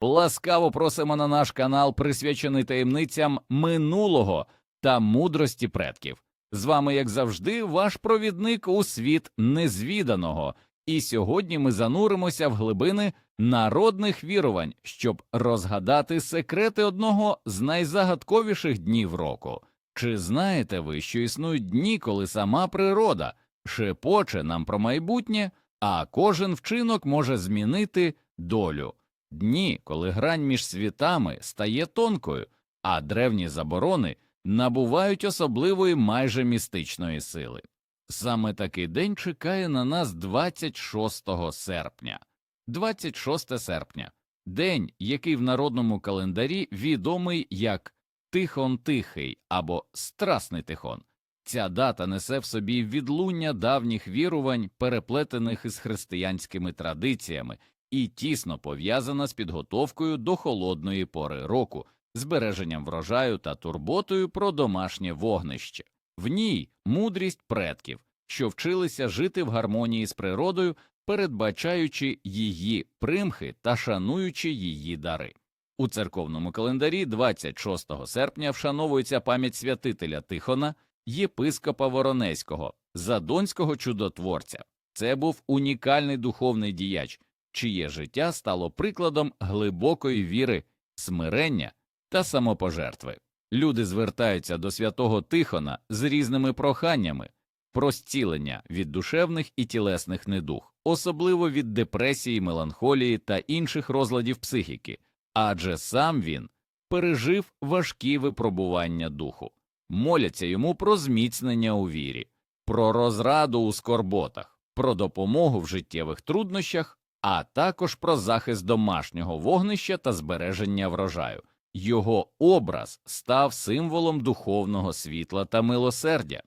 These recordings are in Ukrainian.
Ласкаво просимо на наш канал, присвячений таємницям минулого та мудрості предків. З вами, як завжди, ваш провідник у світ незвіданого, і сьогодні ми зануримося в глибини народних вірувань, щоб розгадати секрети одного з найзагадковіших днів року. Чи знаєте ви, що існують дні, коли сама природа шепоче нам про майбутнє, а кожен вчинок може змінити долю? Дні, коли грань між світами стає тонкою, а древні заборони набувають особливої майже містичної сили. Саме такий день чекає на нас 26 серпня. 26 серпня день, який в народному календарі відомий як Тихон Тихий або Страсний Тихон. Ця дата несе в собі відлуння давніх вірувань, переплетених із християнськими традиціями, і тісно пов'язана з підготовкою до холодної пори року, збереженням врожаю та турботою про домашнє вогнище. В ній мудрість предків, що вчилися жити в гармонії з природою, передбачаючи її примхи та шануючи її дари. У церковному календарі 26 серпня вшановується пам'ять святителя Тихона, єпископа Воронезького, задонського чудотворця. Це був унікальний духовний діяч, чиє життя стало прикладом глибокої віри, смирення та самопожертви. Люди звертаються до святого Тихона з різними проханнями про зцілення від душевних і тілесних недуг, особливо від депресії, меланхолії та інших розладів психіки, адже сам він пережив важкі випробування духу, моляться йому про зміцнення у вірі, про розраду у скорботах, про допомогу в життєвих труднощах, а також про захист домашнього вогнища та збереження врожаю. Його образ став символом духовного світла та милосердя.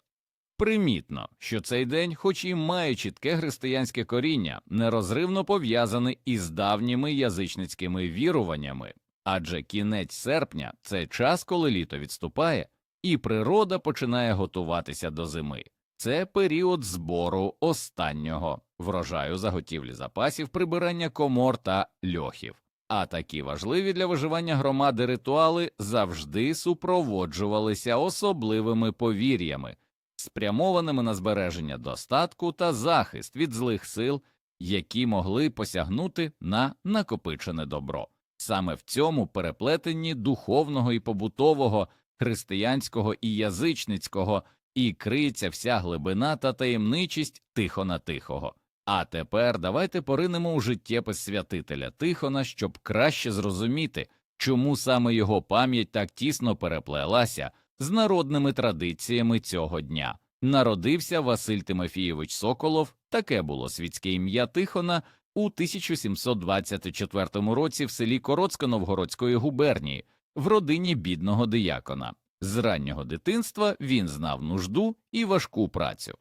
Примітно, що цей день, хоч і має чітке християнське коріння, нерозривно пов'язаний із давніми язичницькими віруваннями, адже кінець серпня це час, коли літо відступає, і природа починає готуватися до зими. Це період збору останнього врожаю заготівлі запасів, прибирання комор та льохів. А такі важливі для виживання громади ритуали завжди супроводжувалися особливими повір'ями, спрямованими на збереження достатку та захист від злих сил, які могли посягнути на накопичене добро. Саме в цьому переплетенні духовного і побутового, християнського і язичницького і криється вся глибина та таємничість Тихона Тихого. А тепер давайте поринемо у життєпис святителя Тихона, щоб краще зрозуміти, чому саме його пам'ять так тісно переплелася з народними традиціями цього дня. Народився Василь Тимофійович Соколов, таке було світське ім'я Тихона у 1724 році в селі Короцько Новгородської губернії, в родині бідного диякона. З раннього дитинства він знав нужду і важку працю.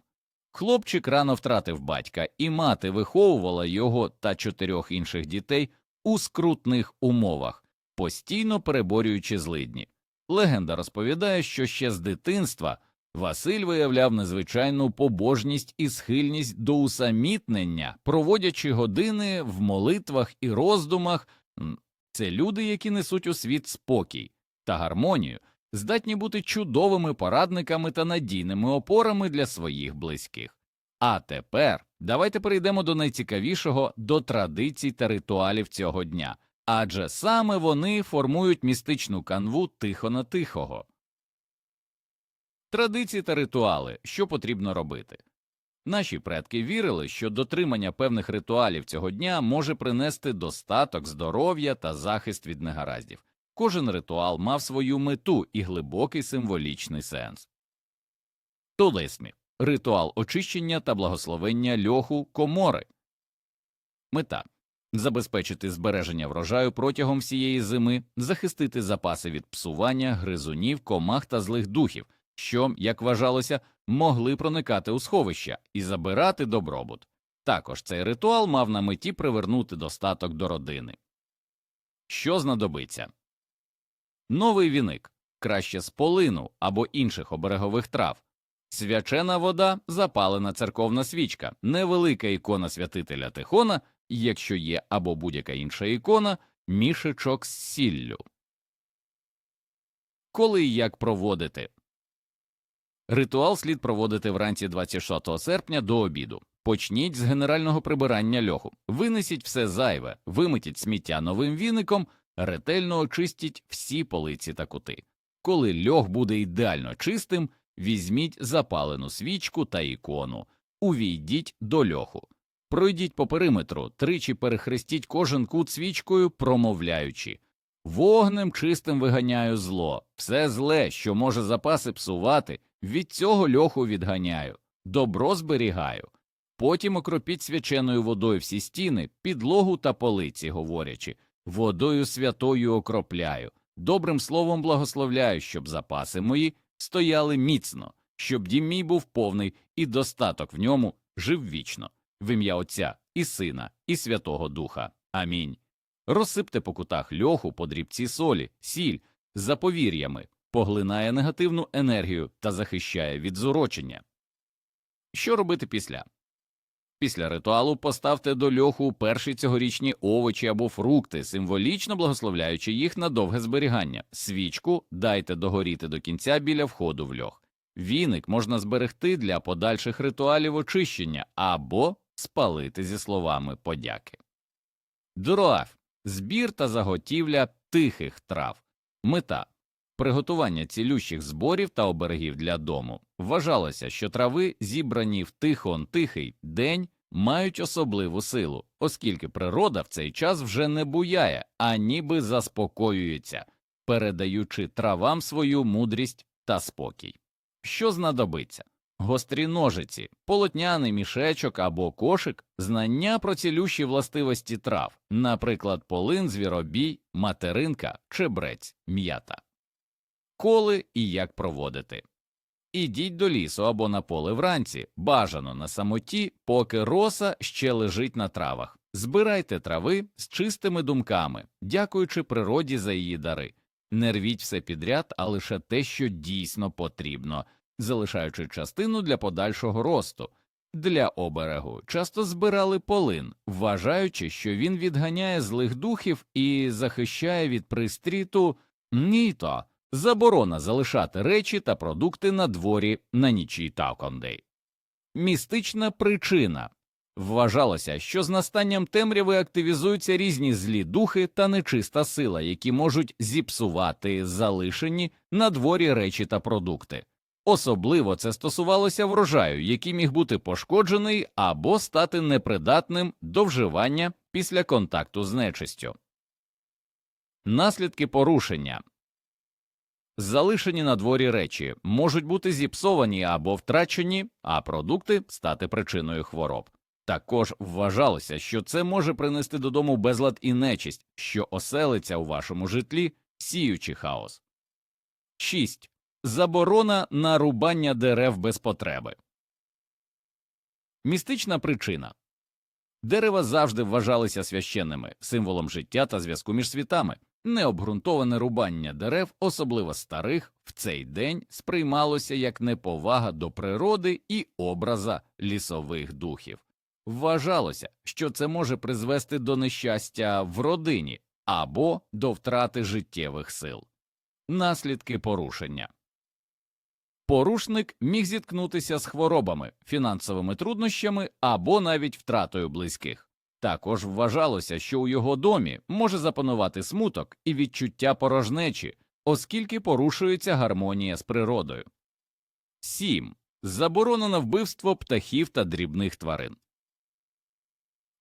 Хлопчик рано втратив батька, і мати виховувала його та чотирьох інших дітей у скрутних умовах, постійно переборюючи злидні. Легенда розповідає, що ще з дитинства Василь виявляв незвичайну побожність і схильність до усамітнення, проводячи години в молитвах і роздумах. Це люди, які несуть у світ спокій та гармонію, здатні бути чудовими порадниками та надійними опорами для своїх близьких. А тепер давайте перейдемо до найцікавішого до традицій та ритуалів цього дня, адже саме вони формують містичну канву Тихона Тихого. Традиції та ритуали, що потрібно робити. Наші предки вірили, що дотримання певних ритуалів цього дня може принести достаток, здоров'я та захист від негараздів. Кожен ритуал мав свою мету і глибокий символічний сенс. Тулесмі ритуал очищення та благословення льоху комори. Мета забезпечити збереження врожаю протягом всієї зими, захистити запаси від псування, гризунів, комах та злих духів, що, як вважалося, могли проникати у сховища і забирати добробут. Також цей ритуал мав на меті привернути достаток до родини. Що знадобиться? Новий віник, краще з полину або інших оберегових трав, свячена вода, запалена церковна свічка, невелика ікона святителя Тихона, якщо є або будь-яка інша ікона, мішечок з сіллю. Коли і як проводити? Ритуал слід проводити вранці 26 серпня до обіду. Почніть з генерального прибирання льоху. Винесіть все зайве, вимитіть сміття новим віником, ретельно очистіть всі полиці та кути. Коли льох буде ідеально чистим, візьміть запалену свічку та ікону, увійдіть до льоху. Пройдіть по периметру, тричі перехрестіть кожен кут свічкою, промовляючи Вогнем чистим виганяю зло, все зле, що може запаси псувати, від цього льоху відганяю, добро зберігаю. Потім окропіть свяченою водою всі стіни, підлогу та полиці, говорячи, водою святою окропляю, добрим словом благословляю, щоб запаси мої стояли міцно, щоб дім мій був повний і достаток в ньому жив вічно, в ім'я Отця і Сина, і Святого Духа. Амінь. Розсипте по кутах льоху по дрібці солі, сіль, за повір'ями, поглинає негативну енергію та захищає від зурочення. Що робити після? Після ритуалу поставте до льоху перші цьогорічні овочі або фрукти, символічно благословляючи їх на довге зберігання. Свічку дайте догоріти до кінця біля входу в льох. Віник можна зберегти для подальших ритуалів очищення або спалити зі словами подяки. Дров збір та заготівля тихих трав. Мета приготування цілющих зборів та оберегів для дому. Вважалося, що трави, зібрані в тихон тихий день, мають особливу силу, оскільки природа в цей час вже не буяє, а ніби заспокоюється, передаючи травам свою мудрість та спокій. Що знадобиться? Гострі ножиці, полотняний мішечок або кошик, знання про цілющі властивості трав, наприклад, полин, звіробій, материнка, чебрець, м'ята. Коли і як проводити. Ідіть до лісу або на поле вранці, бажано на самоті, поки роса ще лежить на травах. Збирайте трави з чистими думками, дякуючи природі за її дари. Не рвіть все підряд, а лише те, що дійсно потрібно, залишаючи частину для подальшого росту. Для оберегу часто збирали полин, вважаючи, що він відганяє злих духів і захищає від пристріту ніто. Заборона залишати речі та продукти на дворі на нічій Таукондей. Містична причина вважалося, що з настанням темряви активізуються різні злі духи та нечиста сила, які можуть зіпсувати залишені на дворі речі та продукти. Особливо це стосувалося врожаю, який міг бути пошкоджений або стати непридатним до вживання після контакту з нечистю. Наслідки порушення Залишені на дворі речі можуть бути зіпсовані або втрачені, а продукти стати причиною хвороб. Також вважалося, що це може принести додому безлад і нечисть, що оселиться у вашому житлі, сіючи хаос. 6. Заборона на рубання дерев без потреби. Містична причина дерева завжди вважалися священними символом життя та зв'язку між світами. Необґрунтоване рубання дерев, особливо старих, в цей день сприймалося як неповага до природи і образа лісових духів. Вважалося, що це може призвести до нещастя в родині або до втрати життєвих сил. Наслідки порушення порушник міг зіткнутися з хворобами, фінансовими труднощами або навіть втратою близьких. Також вважалося, що у його домі може запанувати смуток і відчуття порожнечі, оскільки порушується гармонія з природою. 7. Заборона на вбивство птахів та дрібних тварин.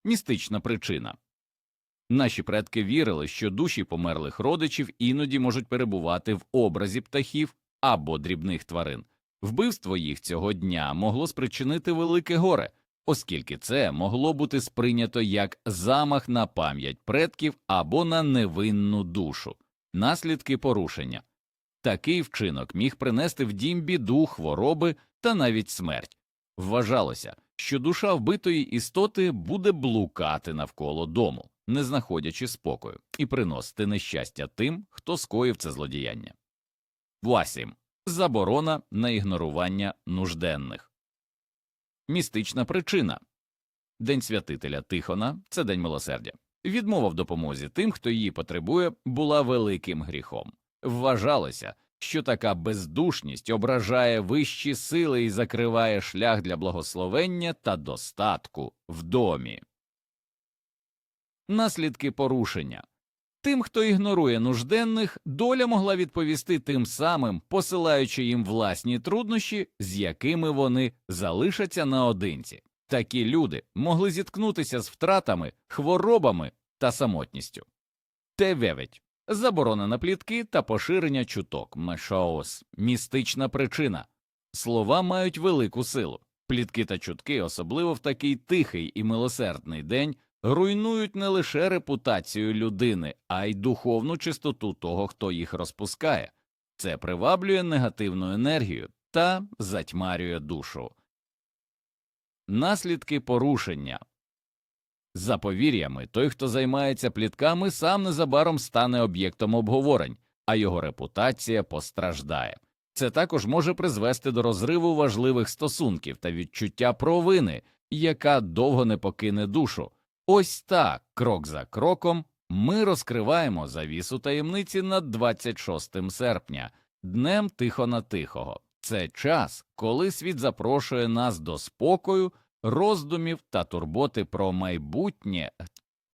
Містична причина Наші предки вірили, що душі померлих родичів іноді можуть перебувати в образі птахів або дрібних тварин. Вбивство їх цього дня могло спричинити велике горе оскільки це могло бути сприйнято як замах на пам'ять предків або на невинну душу, наслідки порушення. Такий вчинок міг принести в дім біду, хвороби та навіть смерть. Вважалося, що душа вбитої істоти буде блукати навколо дому, не знаходячи спокою, і приносити нещастя тим, хто скоїв це злодіяння. 8. заборона на ігнорування нужденних. Містична причина День святителя Тихона це день милосердя. Відмова в допомозі тим, хто її потребує, була великим гріхом. Вважалося, що така бездушність ображає вищі сили і закриває шлях для благословення та достатку в домі. Наслідки порушення Тим, хто ігнорує нужденних, доля могла відповісти тим самим, посилаючи їм власні труднощі, з якими вони залишаться наодинці. Такі люди могли зіткнутися з втратами, хворобами та самотністю. Т9. Заборона на плітки та поширення чуток Мешоус. Містична причина. Слова мають велику силу. Плітки та чутки, особливо в такий тихий і милосердний день, руйнують не лише репутацію людини, а й духовну чистоту того, хто їх розпускає. Це приваблює негативну енергію та затьмарює душу. Наслідки порушення за повір'ями, той, хто займається плітками, сам незабаром стане об'єктом обговорень, а його репутація постраждає. Це також може призвести до розриву важливих стосунків та відчуття провини, яка довго не покине душу. Ось так, крок за кроком, ми розкриваємо завісу таємниці над 26 серпня, днем тихо на тихого. Це час, коли світ запрошує нас до спокою, роздумів та турботи про майбутнє